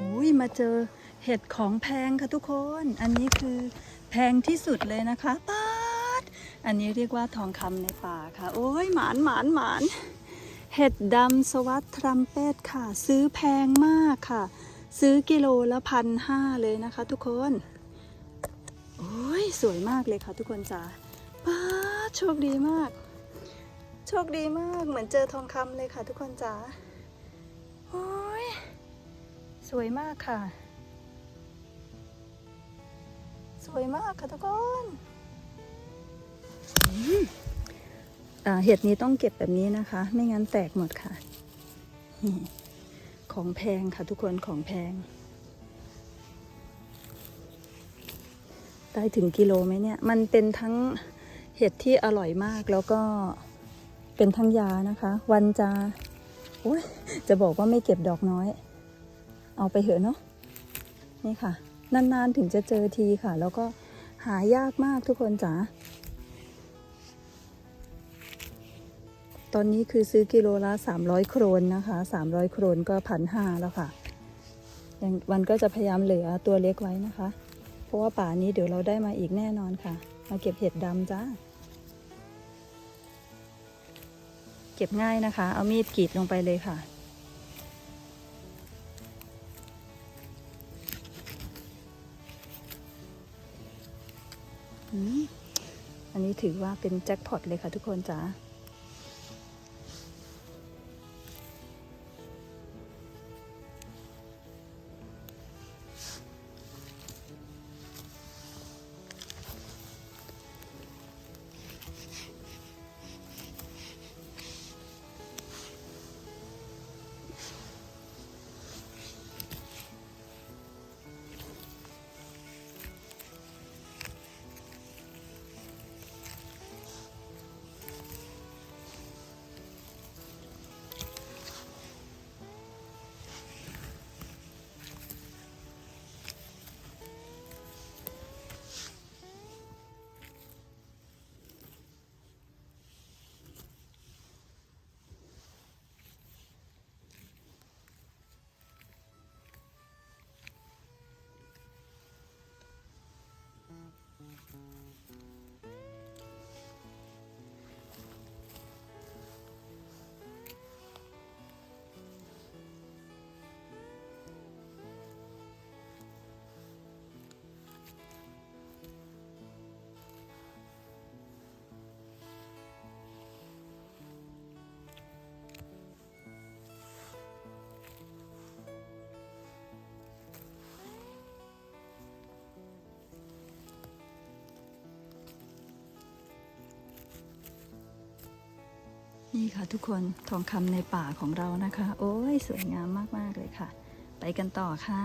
อุ้ยมาเจอเห็ดของแพงค่ะทุกคน อันนี้คือแพงที่สุดเลยนะคะป๊าดอันนี้เรียกว่าทองคำในป่าค่ะ โอ้ยหมานหมานหมานเห็ดดำสวัสดทรัมเป็ตค่ะ ซื้อแพงมากค่ะ ซื้อกิโลละพันห้าเลยนะคะทุกคนโอ้ยสวยมากเลยค่ะทุกคนจ๋าป้าโชคดีมาก โชคดีมากเหมือนเจอทองคำเลยค่ะทุกคนจ๋า โอ้ย สวยมากค่ะ สวยมากค่ะทุกคนเห็ดนี้ต้องเก็บแบบนี้นะคะ ไม่งั้นแตกหมดค่ะ ของแพงค่ะทุกคนของแพง ได้ถึงกิโลไหมเนี่ย มันเป็นทั้งเห็ดที่อร่อยมากแล้วก็เป็นทั้งยานะคะ วันจะ อ้ยจะบอกว่าไม่เก็บดอกน้อย เอาไปเถอะเนาะนี่ค่ะ นานๆถึงจะเจอทีค่ะ แล้วก็หายากมากทุกคนจ๋าตอนนี้คือซื้อกิโลละ 300 โครนนะคะ 300 โครนก็พันห้าแล้วค่ะยังวันก็จะพยายามเหลือตัวเล็กไว้นะคะ เพราะว่าป่านี้เดี๋ยวเราได้มาอีกแน่นอนค่ะ มาเก็บเห็ดดำจ้า เก็บง่ายนะคะ เอามีดกรีดลงไปเลยค่ะ อันนี้ถือว่าเป็นแจ็คพอตเลยค่ะทุกคนจ๋า นี่ค่ะทุกคนทองคำในป่าของเรานะคะ โอ้ย สวยงามมาก ๆ เลยค่ะ ไปกันต่อค่ะ